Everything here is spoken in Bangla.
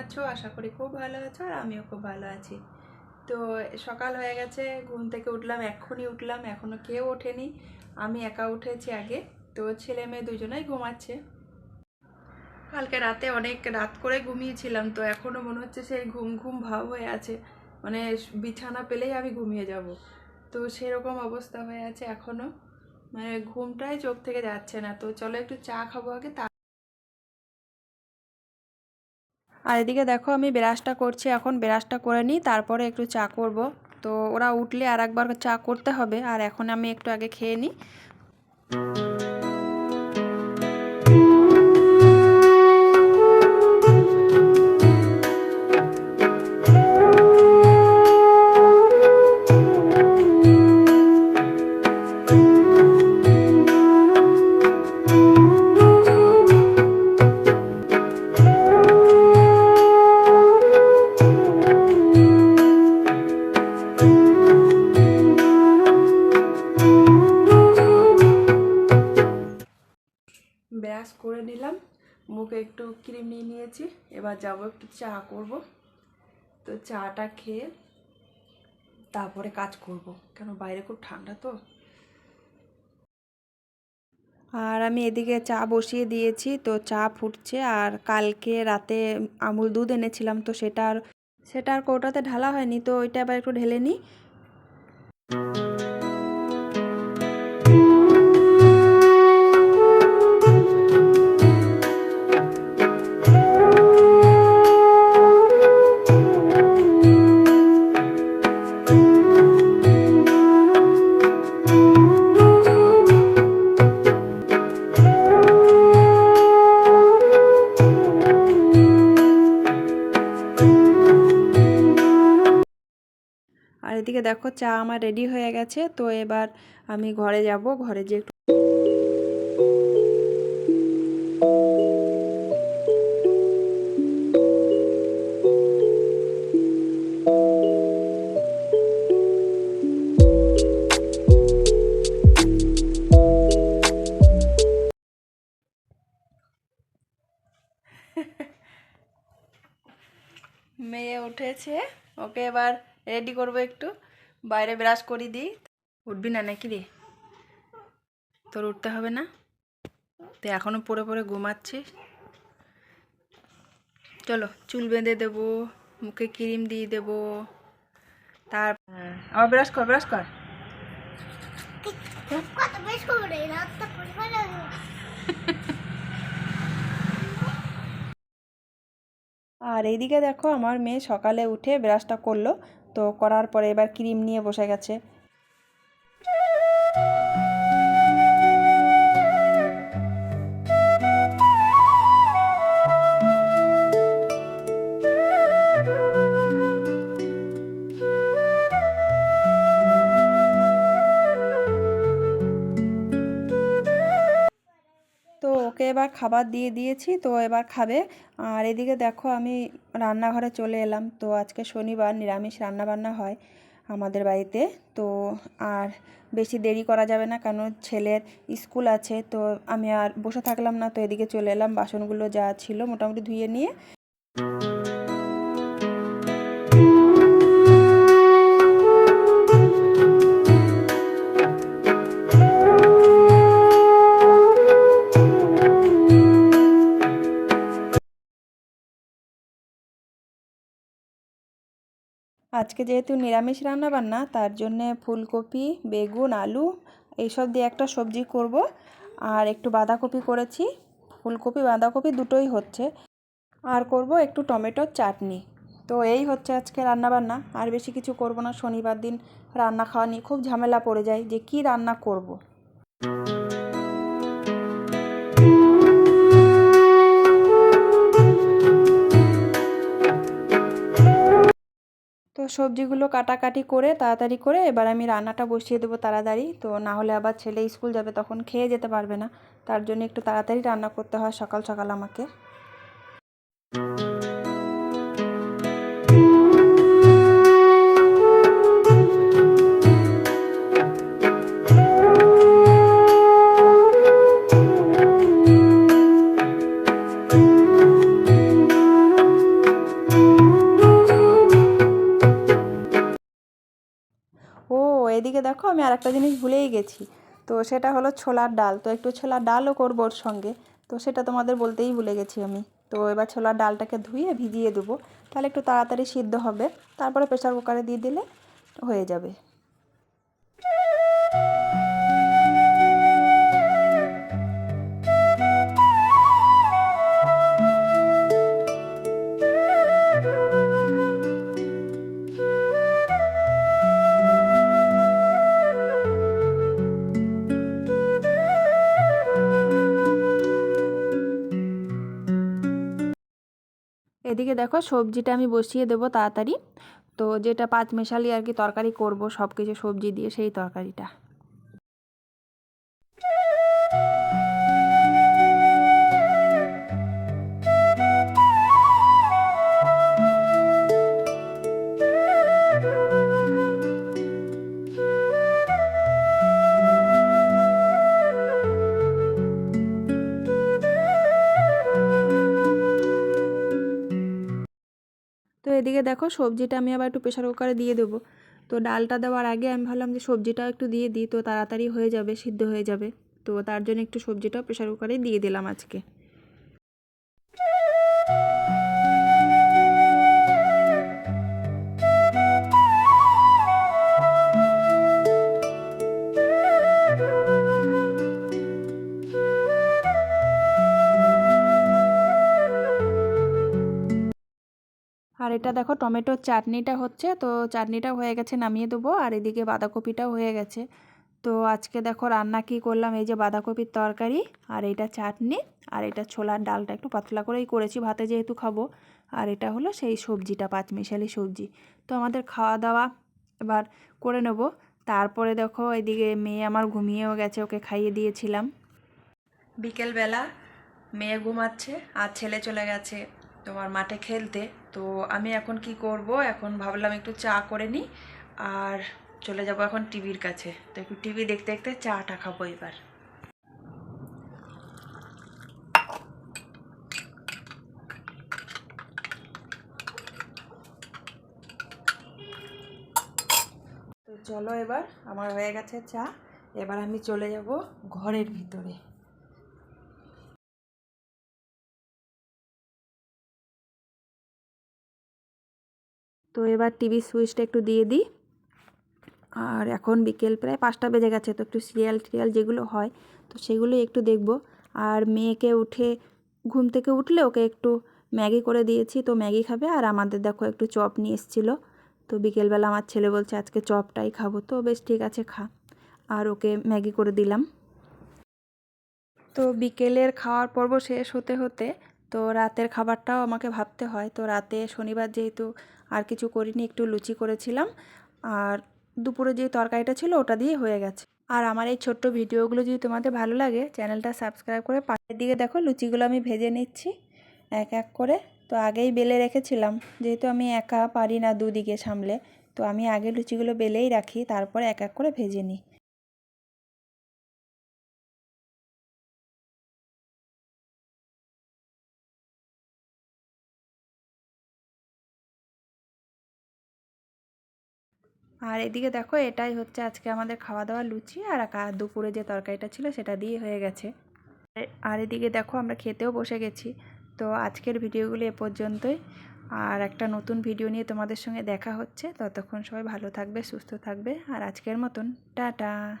আছো? আশা করি খুব ভালো আছো আর আমিও খুব ভালো আছি। তো সকাল হয়ে গেছে, ঘুম থেকে উঠলাম এক্ষুনি উঠলাম এখনও কেউ ওঠেনি। আমি একা উঠেছি আগে, তো ছেলে মেয়ে দুজনেই ঘুমাচ্ছে। কালকে রাতে অনেক রাত করে ঘুমিয়েছিলাম, তো এখনও মনে হচ্ছে সেই ঘুম ঘুম ভাব হয়ে আছে। মানে বিছানা পেলেই আমি ঘুমিয়ে যাব। তো সেরকম অবস্থা হয়ে আছে এখনও মানে ঘুমটাই চোখ থেকে যাচ্ছে না, তো চলো একটু চা খাব আগে, তা আর এদিকে দেখো আমি ব্রাশটা করছি, এখন ব্রাশটা করে নিই, তারপরে একটু চা করব। তো ওরা উঠলে আর একবার চা করতে হবে, আর এখন আমি একটু আগে খেয়ে নিই। মুখে একটু ক্রিম নিয়ে নিয়েছি। এবার যাব একটু চা করব। তো চাটা খেয়ে তারপরে কাজ করব। কেন বাইরে খুব ঠান্ডা তো। আর আমি এদিকে চা বসিয়ে দিয়েছি, তো চা ফুটছে। আর কালকে রাতে আমুল দুধ এনেছিলাম, তো সেটার সেটার কৌটাতে ঢালা হয়নি, তো ওইটা আবার একটু ঢেলে নিই। এদিকে দেখো চা আমার রেডি হয়ে গেছে, তো এবার আমি ঘরে যাব। ঘরে যে একটু মেয়ে উঠেছে। ওকে এবার রেডি করব একটু। বাইরে ব্রাশ করি দিই। উঠবি না নাকি রে? তোর উঠতে হবে না? তুই এখনও পরে পরে ঘুমাচ্ছিস? চলো চুল বেঁধে দেবো মুখে ক্রিম দিয়ে দেবো। তার হ্যাঁ, আবার ব্রাশ কর ব্রাশ কর। আর এইদিকে দেখো আমার মেয়ে সকালে উঠে ব্রাশটা করল। তো করার পরে এবার ক্রিম নিয়ে বসে গেছে। খাবার দিয়ে দিয়েছি, তো এবার খাবে। আর এদিকে দেখো আমি রান্নাঘরে চলে এলাম। তো আজকে শনিবার নিরামিষ রান্না বান্না হয় আমাদের বাড়িতে। তো আর বেশি দেরি করা যাবে না, কারণ ছেলের স্কুল আছে। তো আমি আর বসে থাকলাম না, তো এদিকে চলে এলাম। বাসনগুলো যা ছিল মোটামুটি ধুয়ে নিয়ে আজকে যেহেতু নিরামিষ রান্না বান্না, তার জন্যে ফুলকপি, বেগুন, আলু এইসব দিয়ে একটা সবজি করব। আর একটু বাঁধাকপি করেছি। ফুলকপি, বাঁধাকপি দুটোই হচ্ছে। আর করব একটু টমেটোর চাটনি। তো এই হচ্ছে আজকে রান্না বান্না। আর বেশি কিছু করব না। শনিবার দিন রান্না খাওয়া নিয়ে খুব ঝামেলা পড়ে যায় যে কি রান্না করব। সবজিগুলো কাটাকাটি করে, তাড়াতাড়ি করে এবার আমি রান্নাটা বসিয়ে দেবো তাড়াতাড়ি। তো না হলে আবার ছেলে স্কুল যাবে, তখন খেয়ে যেতে পারবে না। তার জন্য একটু তাড়াতাড়ি রান্না করতে হয় সকাল সকাল আমাকে। দেখো আমি আরেকটা জিনিস ভুলেই গেছি। তো সেটা হলো ছোলার ডাল। তো একটু ছোলার ডালও করব ওর সঙ্গে। তো সেটা তোমাদের বলতেই ভুলে গেছি আমি। তো এবার ছোলার ডালটাকে ধুয়ে ভিজিয়ে দেবো। তাহলে একটু তাড়াতাড়ি সিদ্ধ হবে। তারপরে প্রেশার কুকারে দিয়ে দিলে হয়ে যাবে। এদিকে দেখো সবজিটা আমি বসিয়ে দেবো তাড়াতাড়ি। তো যেটা পাঁচ মেশালি আর কি তরকারি করব সব কিছু সবজি দিয়ে সেই তরকারিটা। এদিকে দেখো, সবজিটা আমি আবার একটু প্রেশার কুকারে দিয়ে দেবো। তো ডালটা দেওয়ার আগে আমি ভাবলাম যে সবজিটাও একটু দিয়ে দিই, তো তাড়াতাড়ি হয়ে যাবে, সিদ্ধ হয়ে যাবে। তো তার জন্য একটু সবজিটাও প্রেশার কুকারে দিয়ে দিলাম আজকে। আর এটা দেখো টমেটোর চাটনিটা হচ্ছে, তো চাটনিটা হয়ে গেছে, নামিয়ে দেবো। আর এদিকে বাঁধাকপিটাও হয়ে গেছে। তো আজকে দেখো রান্না কি করলাম, এই যে বাঁধাকপির তরকারি আর এটা চাটনি আর এটা ছোলার ডালটা একটু পাতলা করেই করেছি, ভাতে যেহেতু খাব। আর এটা হলো সেই সবজিটা, পাঁচমিশালি সবজি। তো আমাদের খাওয়া দাওয়া এবার করে নেব। তারপরে দেখো এদিকে মেয়ে আমার ঘুমিয়েও গেছে, ওকে খাইয়ে দিয়েছিলাম। বিকেলবেলা মেয়ে ঘুমাচ্ছে আর ছেলে চলে গেছে। তোমার মাঠে খেলতে। তো আমি এখন কি করব? এখন ভাবলাম একটু চা করে নিই আর চলে যাব এখন টিভির কাছে। তো একটু টিভি দেখতে দেখতে চাটা খাব এবার। চলো এবার, আমার হয়ে গেছে চা। এবার আমি চলে যাব ঘরের ভিতরে। তো এবার টিভির সুইচটা একটু দিয়ে দিই। আর এখন বিকেল প্রায় পাঁচটা বেজে গেছে, তো একটু সিরিয়াল টিরিয়াল যেগুলো হয়, তো সেগুলোই একটু দেখব। আর মেয়েকে উঠে, ঘুম থেকে উঠলে ওকে একটু ম্যাগি করে দিয়েছি, তো ম্যাগি খাবে। আর আমাদের দেখো একটু চপ নিয়ে এসেছিল, তো বিকেলবেলা আমার ছেলে বলছে আজকে চপটাই খাব, তো বেশ ঠিক আছে, খা। আর ওকে ম্যাগি করে দিলাম। তো বিকেলের খাওয়ার পর্ব শেষ হতে হতে তো রাতের খাবারটাও আমাকে ভাবতে হয়। তো রাতে শনিবার যেহেতু আর কিছু করিনি, একটু লুচি করেছিলাম। আর দুপুরে যে তরকারিটা ছিল ওটা দিয়ে হয়ে গেছে। আর আমার এই ছোট্ট ভিডিওগুলো যদি তোমাদের ভালো লাগে, চ্যানেলটা সাবস্ক্রাইব করে পাশের দিকে দেখো, লুচিগুলো আমি ভেজে নিচ্ছি এক এক করে। তো আগেই বেলে রেখেছিলাম, যেহেতু আমি একা পারি না দুদিকে সামলে। তো আমি আগে লুচিগুলো বেলেই রাখি, তারপরে এক এক করে ভেজে নিই। আর এদিকে দেখো, এটাই হচ্ছে আজকে আমাদের খাওয়া দাওয়া লুচি আর দুপুরে যে তরকারিটা ছিল সেটা দিয়ে হয়ে গেছে। আর- এদিকে দেখো, আমরা খেতেও বসে গেছি। তো আজকের ভিডিওগুলি এ পর্যন্তই। আর একটা নতুন ভিডিও নিয়ে তোমাদের সঙ্গে দেখা হচ্ছে। ততক্ষণ সবাই ভালো থাকবে, সুস্থ থাকবে। আর আজকের মতন, টাটা!